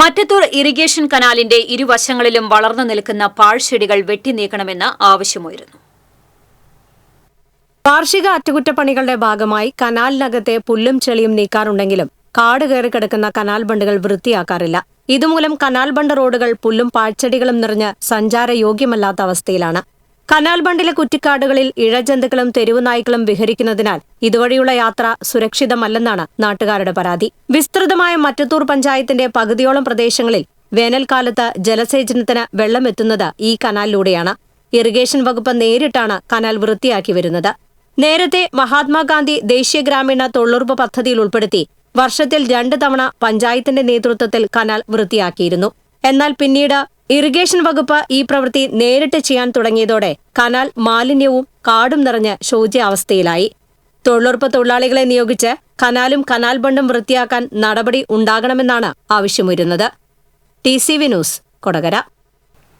Mattathur irrigation കനാലിന്റെ ഇരുവശങ്ങളിലും വളർന്നു നിൽക്കുന്ന പാഴ്ചെടികൾ വെട്ടിനീക്കണമെന്ന് ആവശ്യമുയരുന്നു. വാർഷിക അറ്റകുറ്റപ്പണികളുടെ ഭാഗമായി കനാലിനകത്തെ പുല്ലും ചെളിയും നീക്കാറുണ്ടെങ്കിലും കാട് കയറി കിടക്കുന്ന കനാൽ ബണ്ടുകൾ വൃത്തിയാക്കാറില്ല. ഇതുമൂലം കനാൽ ബണ്ട് റോഡുകൾ പുല്ലും പാഴ്ചെടികളും നിറഞ്ഞ് സഞ്ചാരയോഗ്യമല്ലാത്ത അവസ്ഥയിലാണ്. കനാൽ ബണ്ടിലെ കുറ്റിക്കാടുകളിൽ ഇഴജന്തുക്കളും തെരുവുനായ്ക്കളും വിഹരിക്കുന്നതിനാൽ ഇതുവഴിയുള്ള യാത്ര സുരക്ഷിതമല്ലെന്നാണ് നാട്ടുകാരുടെ പരാതി. വിസ്തൃതമായ മറ്റത്തൂർ പഞ്ചായത്തിന്റെ പകുതിയോളം പ്രദേശങ്ങളിൽ വേനൽക്കാലത്ത് ജലസേചനത്തിന് വെള്ളമെത്തുന്നത് ഈ കനാലിലൂടെയാണ്. ഇറിഗേഷൻ വകുപ്പ് നേരിട്ടാണ് കനാൽ വൃത്തിയാക്കി വരുന്നത്. നേരത്തെ മഹാത്മാഗാന്ധി ദേശീയ ഗ്രാമീണ തൊഴിലുറപ്പ് പദ്ധതിയിൽ ഉൾപ്പെടുത്തി വർഷത്തിൽ രണ്ട് തവണ പഞ്ചായത്തിന്റെ നേതൃത്വത്തിൽ കനാൽ വൃത്തിയാക്കിയിരുന്നു. എന്നാൽ പിന്നീട് ഇറിഗേഷൻ വകുപ്പ് ഈ പ്രവൃത്തി നേരിട്ട് ചെയ്യാൻ തുടങ്ങിയതോടെ കനാൽ മാലിന്യവും കാടും നിറഞ്ഞ് ശോച്യാവസ്ഥയിലായി. തൊഴിലുറപ്പ് തൊഴിലാളികളെ നിയോഗിച്ച് കനാലും കനാൽ ബണ്ടും വൃത്തിയാക്കാൻ നടപടി ഉണ്ടാകണമെന്നാണ് ആവശ്യമുയരുന്നത്. T C V news Kodakara.